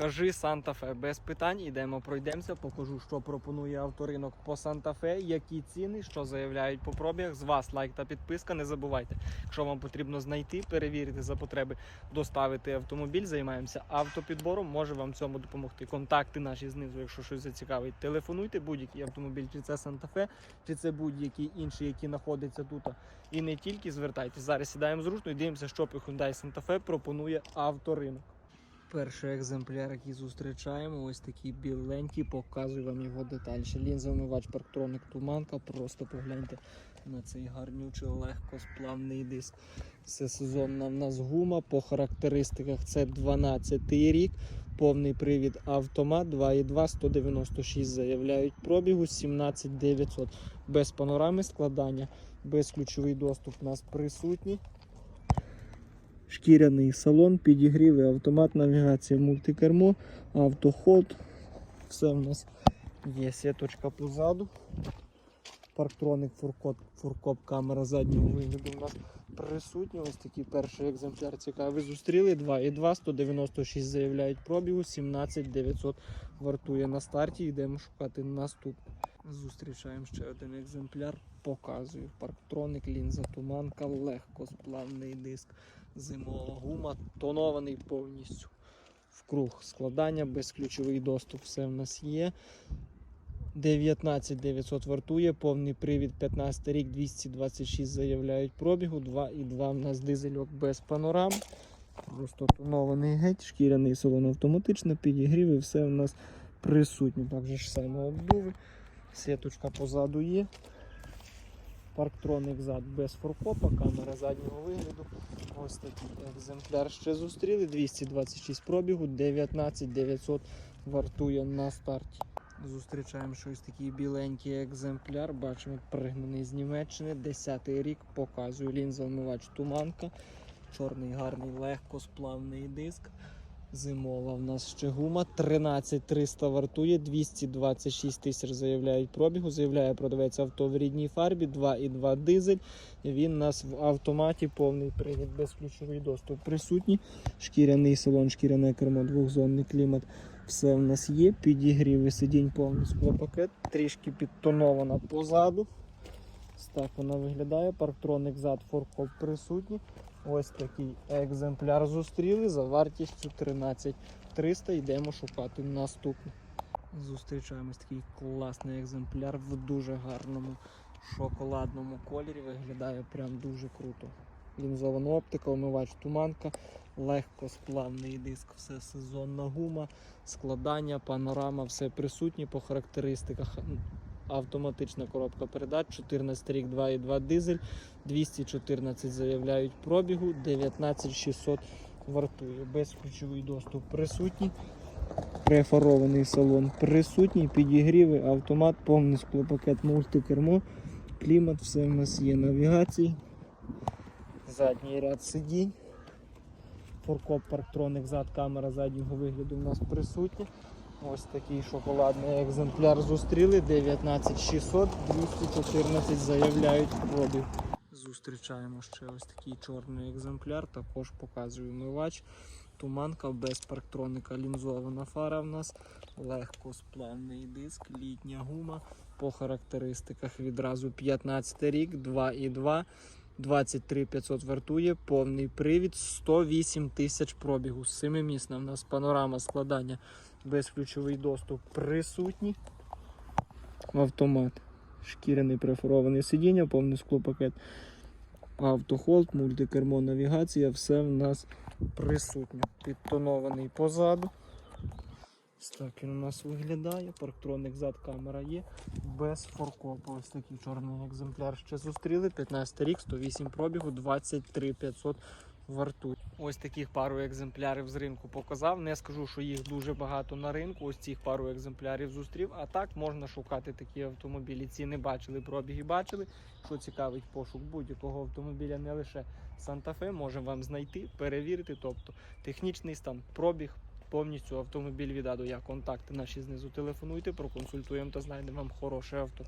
Покажи Санта-Фе. Без питань ідемо, пройдемося, покажу, що пропонує авторинок по Санта-Фе, які ціни, що заявляють по пробігах. З вас лайк та підписка. Не забувайте, якщо вам потрібно знайти, перевірити за потреби, доставити автомобіль. Займаємося автопідбором. Може вам цьому допомогти. Контакти наші знизу, якщо щось зацікавить. Телефонуйте будь-який автомобіль, чи це Санта-Фе, чи це будь-який інший, який знаходиться тут. І не тільки звертайтесь. Зараз сідаємо зручно і дивимося, що Hyundai Santa Fe пропонує авторинок. Перший екземпляр, який зустрічаємо, ось такий біленький, показую вам його детальніше. Лінзовмивач парктроник туманка. Просто погляньте на цей гарнючий легкосплавний диск. Це сезонна в нас гума. По характеристиках це 12 рік. Повний привід автомат 2,2 196 заявляють пробігу 17 900. Без панорами складання, безключовий доступ у нас присутній. Шкіряний салон, підігріви, автомат, навігація, мультикермо, автоход. Все в нас є сіточка позаду. Парктроник, фуркоп, фуркоп, камера заднього вигляду у нас присутня. Ось такий перший екземпляр цікавий. Зустріли 2,2, 196 заявляють пробігу, 17 900 вартує на старті. Йдемо шукати наступний. Зустрічаємо ще один екземпляр. Показую. Парктроник, лінза, туманка, легкосплавний диск, зимова гума, тонований повністю. В круг складання, безключовий доступ, все в нас є. 19 900 вартує, повний привід 15 рік, 226 заявляють пробігу, 2,2 в нас дизельок без панорам. Просто тонований геть, шкіряний салон автоматично, підігрів і все в нас присутнє. Також ж само обдуви. Сіточка позаду є. Парктроник зад без форкопа, камера заднього вигляду. Ось такий екземпляр ще зустріли. 226 пробігу, 19 900 вартує на старті. Зустрічаємо щось такий біленький екземпляр. Бачимо, пригнаний з Німеччини. 10 рік показую лінзовмивач туманка. Чорний гарний легкосплавний диск. Зимова в нас ще гума. 13 300 вартує, 226 тисяч заявляють пробігу. Заявляє продавець авто в рідній фарбі, 2,2 дизель. Він у нас в автоматі повний привід, безключовий доступ присутній. Шкіряний салон, шкіряне кермо, двохзонний клімат. Все в нас є. Підігрів сидінь повністю пакет, трішки підтонована позаду. Так вона виглядає. Парктроник зад форкоп присутній. Ось такий екземпляр зустріли за вартістю 13 300. Йдемо шукати наступний. Зустрічаємось такий класний екземпляр в дуже гарному шоколадному кольорі. Виглядає прям дуже круто. Лінзована оптика, омивач туманка, легкосплавний диск, все сезонна гума, складання, панорама, все присутнє по характеристиках. Автоматична коробка передач, 14 рік 2,2 дизель, 214 заявляють пробігу, 19600 вартує. Безключовий доступ присутній. Префарований салон присутній, підігріви, автомат, повний склопакет мультикермо, клімат, все в нас є навігації. Задній ряд сидінь. Форкоп парктроник зад, камера заднього вигляду у нас присутня. Ось такий шоколадний екземпляр зустріли. 19600, 214 заявляють пробіг. Зустрічаємо ще ось такий чорний екземпляр, також показую мивач. Туманка без парктроника, лінзована фара в нас, легкосплавний диск, літня гума. По характеристиках відразу 15 рік, 2,2. 23 500 вартує, повний привід, 108 тисяч пробігу. Семимісна в нас панорама складання, безключовий доступ присутній. Автомат. Шкіряний префорований сидіння, повний склопакет. Автохолд, мультикермо, навігація, все в нас присутнє. Підтонований позаду. Ось так він у нас виглядає. Парктроник зад камера є. Без форкопу. Ось такий чорний екземпляр ще зустріли. 15 рік, 108 пробігу, 23 500 вартує. Ось таких пару екземплярів з ринку показав. Не скажу, що їх дуже багато на ринку. Ось цих пару екземплярів зустрів. А так можна шукати такі автомобілі. Ціни бачили, пробіги бачили. Що цікавить пошук будь-якого автомобіля, не лише Санта-Фе, може вам знайти, перевірити. Тобто технічний стан, пробіг. Повністю автомобіль від А до Я. Контакти наші знизу телефонуйте, проконсультуємо та знайдемо вам хороше авто.